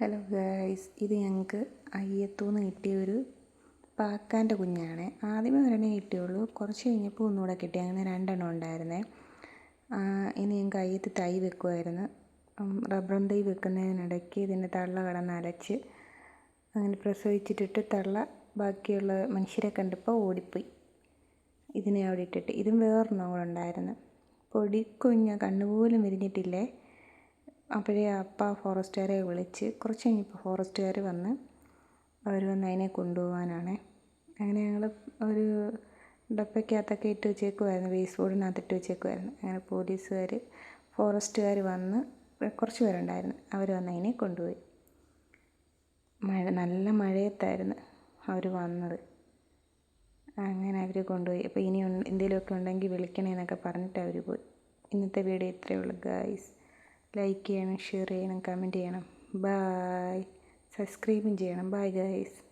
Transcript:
Hello guys ഇത് ഞങ്ങൾക്ക് അയ്യത്തൂന്ന് കിട്ടിയ ഒരു പാക്കാന്റെ കുഞ്ഞാണ്. ആദ്യമേ ഒരെണ്ണേ കിട്ടിയുള്ളൂ. കുറച്ച് കഴിഞ്ഞപ്പോൾ ഒന്നുകൂടെ കിട്ടി. അങ്ങനെ രണ്ടെണ്ണം ഉണ്ടായിരുന്നേ. ഇനി ഞങ്ങൾക്ക് അയ്യത്ത് തൈ വെക്കുമായിരുന്നു റബ്ബറും തൈ വെക്കുന്നതിനിടയ്ക്ക് ഇതിന്റെ തള്ള കടന്ന് അലച്ച് അങ്ങനെ പ്രസവിച്ചിട്ടിട്ട് തള്ള ബാക്കിയുള്ള മനുഷ്യരെ കണ്ടപ്പോൾ ഓടിപ്പോയി. ഇതിനെ അവിടെ ഇട്ടിട്ട്. ഇതും വേറൊരെണ്ണം കൂടെ ഉണ്ടായിരുന്നു. പൊടിക്കുഞ്ഞ കണ്ണുപോലും വിരിഞ്ഞിട്ടില്ലേ? അപ്പോഴേ അപ്പ ഫോറസ്റ്റുകാരെ വിളിച്ച് കുറച്ച് കഴിഞ്ഞപ്പോൾ ഫോറസ്റ്റുകാർ വന്ന് അവർ വന്ന് അതിനെ കൊണ്ടുപോകാനാണ്. അങ്ങനെ ഞങ്ങൾ ഒരു ഡപ്പയ്ക്കകത്തൊക്കെ ഇട്ട് വെച്ചേക്കുമായിരുന്നു വേസ്റ്റ് ബോർഡിനകത്ത് ഇട്ട് വെച്ചേക്കുമായിരുന്നു അങ്ങനെ പോലീസുകാർ ഫോറസ്റ്റുകാർ വന്ന് കുറച്ച് പേരുണ്ടായിരുന്നു അവർ വന്ന് അതിനെ കൊണ്ടുപോയി. മഴ നല്ല മഴയത്തായിരുന്നു അവർ വന്നത്. അങ്ങനെ അവർ കൊണ്ടുപോയി. അപ്പോൾ ഇനി എന്തെങ്കിലുമൊക്കെ ഉണ്ടെങ്കിൽ വിളിക്കണേ എന്നൊക്കെ പറഞ്ഞിട്ട് അവർ പോയി. ഇന്നത്തെ വീഡിയോ ഇത്രയേ ഉള്ളൂ ഗായ്സ് ലൈക്ക് ചെയ്യണം ഷെയർ ചെയ്യണം കമന്റ് ചെയ്യണം. ബായ് സബ്സ്ക്രൈബും ചെയ്യണം. Bye guys